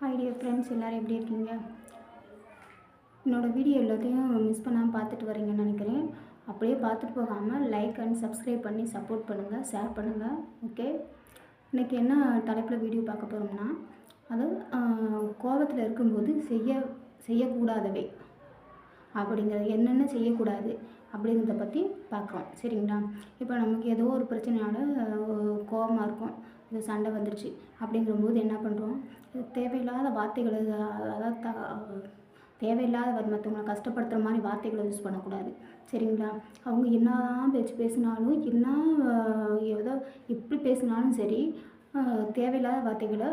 Hi dear friends எல்லோரும் எப்படி இருக்கீங்க? என்னோடய வீடியோ எல்லாத்தையும் மிஸ் பண்ணாமல் பார்த்துட்டு வரீங்கன்னு நினைக்கிறேன். அப்படியே பார்த்துட்டு போகாமல் லைக் அண்ட் சப்ஸ்கிரைப் பண்ணி சப்போர்ட் பண்ணுங்கள் ஷேர் பண்ணுங்கள் ஓகே இன்றைக்கி என்ன தலைப்பில் வீடியோ பார்க்க போகிறோம்னா அது கோபத்தில் இருக்கும்போது செய்ய செய்யக்கூடாதவை. அப்படிங்கிறது என்னென்ன செய்யக்கூடாது? அப்படிங்கிறத பற்றி பார்க்குறோம் சரிங்களா? இப்போ நமக்கு ஏதோ ஒரு பிரச்சனையால் கோபமாக இருக்கும். இது சண்டை வந்துருச்சு. அப்படிங்கிறபோது என்ன பண்ணுறோம் தேவையில்லாத வார்த்தைகளை அதாவது த தேவையில்லாத மற்றவங்களை கஷ்டப்படுத்துகிற மாதிரி வார்த்தைகளை யூஸ் பண்ணக்கூடாது. சரிங்களா? அவங்க என்ன தான் பேச்சு பேசினாலும் என்ன ஏதோ எப்படி பேசினாலும் சரி தேவையில்லாத வார்த்தைகளை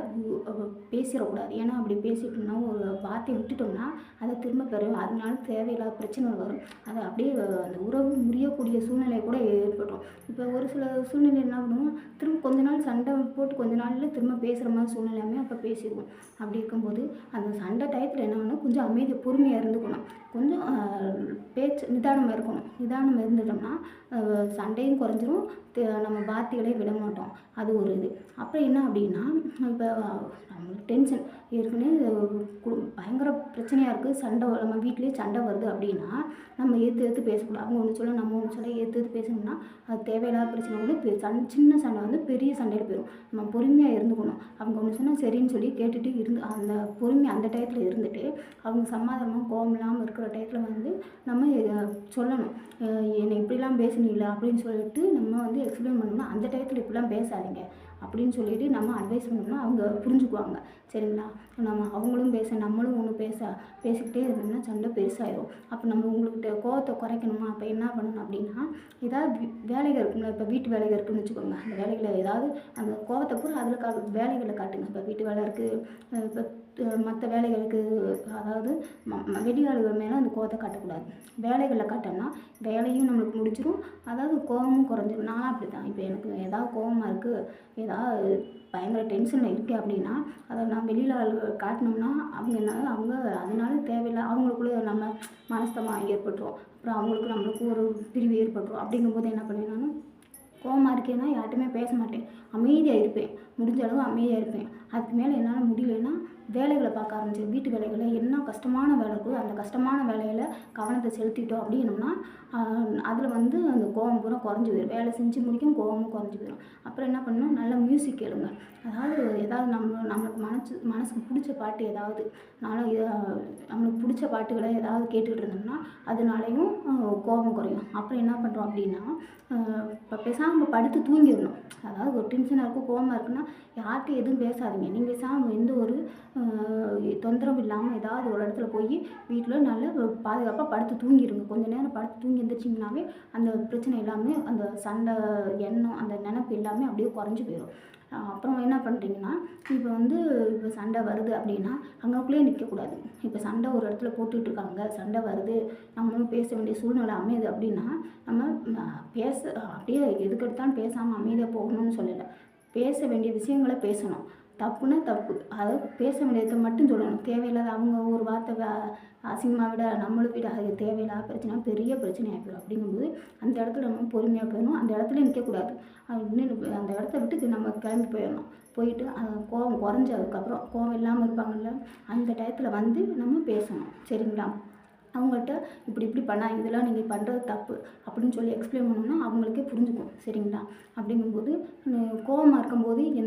பேசிடக்கூடாது. ஏன்னா அப்படி பேசிட்டோம்னா ஒரு வார்த்தையை விட்டுட்டோம்னா அதை திரும்ப பெறும் அதனால தேவையில்லாத பிரச்சனைகள் வரும். அதை அப்படியே அந்த உறவு முறியக்கூடிய சூழ்நிலை கூட ஏற்படும் இப்போ ஒரு சில சூழ்நிலை என்ன பண்ணுவோம் திரும்ப கொஞ்ச நாள் சண்டை போட்டு கொஞ்ச நாளில் திரும்ப பேசுகிற மாதிரி சூழ்நிலையுமே அப்போ பேசிடுவோம். அப்படி இருக்கும்போது அந்த சண்டை டயத்தில் என்ன பண்ணணும் கொஞ்சம் அமைதி பொறுமையாக இருந்துக்கணும். கொஞ்சம் பேச்சு நிதானமாக இருக்கணும். நிதானம் இருந்துட்டோம்னா சண்டையும் குறைஞ்சிரும். நம்ம வார்த்தைகளே விட மாட்டோம். அது ஒரு இது. அப்புறம் என்ன அப்படின்னா இப்போ நம்மளுக்கு டென்ஷன் ஏற்கனவே குடும் பயங்கர பிரச்சனையாக இருக்குது சண்டை நம்ம வீட்லேயே சண்டை வருது அப்படின்னா நம்ம ஏற்று ஏற்று பேசக்கூடாது. அவங்க ஒன்று சொல்ல நம்ம ஒன்று சொல்ல ஏற்று ஏற்று பேசணும்னா அது தேவையில்லாத பிரச்சனை வந்து சண் சின்ன சண்டை வந்து பெரிய சண்டையில் போயிடும் நம்ம பொறுமையாக இருந்துக்கணும். அவங்க ஒன்று சொன்னால் சரின்னு சொல்லி கேட்டுட்டு இருந்து அந்த பொறுமை அந்த டயத்தில் இருந்துட்டு அவங்க சமாதானமாக கோவம் இல்லாமல் இருக்கிற டயத்தில் வந்து நம்ம சொல்லணும். என்னை இப்படிலாம் பேசுனீங்களா? அப்படின்னு சொல்லிட்டு நம்ம வந்து எக்ஸ்பிளைன் பண்ணோம்னா அந்த டயத்தில் இப்படிலாம் பேசாதீங்க. அப்படின்னு சொல்லிட்டு நம்ம அட்வைஸ் பண்ணோம்னா அவங்க புரிஞ்சுக்குவாங்க. சரிங்களா? நம்ம அவங்களும் பேச நம்மளும் ஒன்று பேச பேசிக்கிட்டே இருந்தோம்னா சண்டை பெருசாயிடும் அப்போ நம்ம உங்கள்கிட்ட கோவத்தை குறைக்கணுமா? அப்போ என்ன பண்ணணும் அப்படின்னா ஏதாவது வேலைகள் இருக்குங்களா இப்போ வீட்டு வேலைகள் இருக்குன்னு வச்சுக்கோங்க. அந்த வேலைகளை ஏதாவது அந்த கோவத்தை பூரா அதில் கா வேலைகளை காட்டுங்க. இப்போ வீட்டு வேலை இருக்குது இப்போ மற்ற வேலைகளுக்கு அதாவது வெளியாளுகள் மேலே அந்த கோவத்தை காட்டக்கூடாது. வேலைகளில் காட்டோம்னா வேலையும் நம்மளுக்கு முடிச்சிடும் அதாவது கோவமும் குறைஞ்சிடும் நான் அப்படி தான் இப்போ எனக்கு ஏதாவது கோவமாக இருக்குது ஏதாவது பயங்கர டென்ஷனில் இருக்கேன் அப்படின்னா அதை நான் வெளியில் காட்டினோம்னா அவங்க என்ன அவங்க அதனால தேவையில்லை அவங்களுக்குள்ளே நம்ம மனஸ்தமாக ஏற்பட்டுரும். அப்புறம் அவங்களுக்கு நம்மளுக்கு ஒரு பிரிவு ஏற்பட்டுரும். அப்படிங்கும்போது என்ன பண்ணுவேன் நான்? கோவமாக இருக்கேன்னா யார்ட்டுமே பேச மாட்டேன். அமைதியாக இருப்பேன். முடிஞ்ச அளவு அமைதியாக இருப்பேன். அதுக்கு மேலே என்னால் முடியலன்னா வேலைகளை பார்க்க ஆரம்பிச்சேன் வீட்டு வேலைகளை என்ன கஷ்டமான வேலை இருக்கோ அந்த கஷ்டமான வேலையில் கவனத்தை செலுத்திட்டோம் அப்படின்னோம்னா அதில் வந்து அந்த கோவம் பூரா குறைஞ்சி போயிடும் வேலை செஞ்சு முடிக்கும் கோவமும் குறைஞ்சி போயிடும் அப்புறம் என்ன பண்ணணும் நல்ல மியூசிக் கேளுங்க. அதாவது ஏதாவது நம்ம நம்மளுக்கு மனசு மனசுக்கு பிடிச்ச பாட்டு ஏதாவது நானும் நம்மளுக்கு பிடிச்ச பாட்டுகளை ஏதாவது கேட்டுக்கிட்டு இருந்தோம்னா அதனாலையும் கோபம் குறையும். அப்புறம் என்ன பண்ணுறோம் அப்படின்னா இப்போ பேசாமல் நம்ம படுத்து தூங்கிடணும். அதாவது ஒரு டென்ஷனாக இருக்கும் கோவமாக இருக்குன்னா யார்கிட்டையும் எதுவும் பேசாதீங்க. நீங்கள் பேசாமல் எந்த ஒரு தொந்தரவு இல்லாமல் ஏதாவது ஒரு இடத்துல போய் வீட்டில் நல்லா பாதுகாப்பாக படுத்து தூங்கிடுங்க கொஞ்சம் நேரம் படுத்து தூங்கி எழுந்திரிச்சிங்கனாவே அந்த பிரச்சனை எல்லாமே அந்த சண்டை எண்ணம் அந்த நினப்பு எல்லாமே அப்படியே குறைஞ்சி போயிடும் அப்புறம் என்ன பண்ணுறீங்கன்னா இப்போ வந்து இப்போ சண்டை வருது அப்படின்னா அங்கேக்குள்ளேயே நிற்கக்கூடாது இப்போ சண்டை ஒரு இடத்துல போட்டுக்கிட்டு இருக்காங்க சண்டை வருது நம்மளும் பேச வேண்டிய சூழ்நிலை அமையுது அப்படின்னா நம்ம பேச அப்படியே எதுக்கெடுத்தாலும் பேசாமல் அமைதியாக போகணும்னு சொல்லலை. பேச வேண்டிய விஷயங்களை பேசணும். தப்புனா தப்பு. அதை பேச வேண்டியதை மட்டும் சொல்லணும். தேவையில்லாத அவங்க ஒரு வார்த்தை அசிங்கமாக விட நம்மளும் விட அது தேவையில்லாத பிரச்சனை பெரிய பிரச்சனை ஆகிடும் அப்படிங்கும்போது அந்த இடத்துல நம்ம பொறுமையாக போயிடணும். அந்த இடத்துல நிற்கக்கூடாது இன்னும் அந்த இடத்த விட்டு நம்ம கிளம்பி போயிடணும். போயிட்டு கோவம் குறைஞ்சதுக்கப்புறம் கோவம் இல்லாமல் இருப்பாங்கள்ல அந்த டயத்தில் வந்து நம்ம பேசணும். சரிங்களா? அவங்கள்ட்ட இப்படி இப்படி பண்ணால் இதெல்லாம் நீங்கள் பண்ணுறது தப்பு அப்படின்னு சொல்லி எக்ஸ்பிளைன் பண்ணோம்னா அவங்களுக்கே புரிஞ்சுக்கும். சரிங்களா? அப்படிங்கும்போது கோவமாக இருக்கும்போது எந்த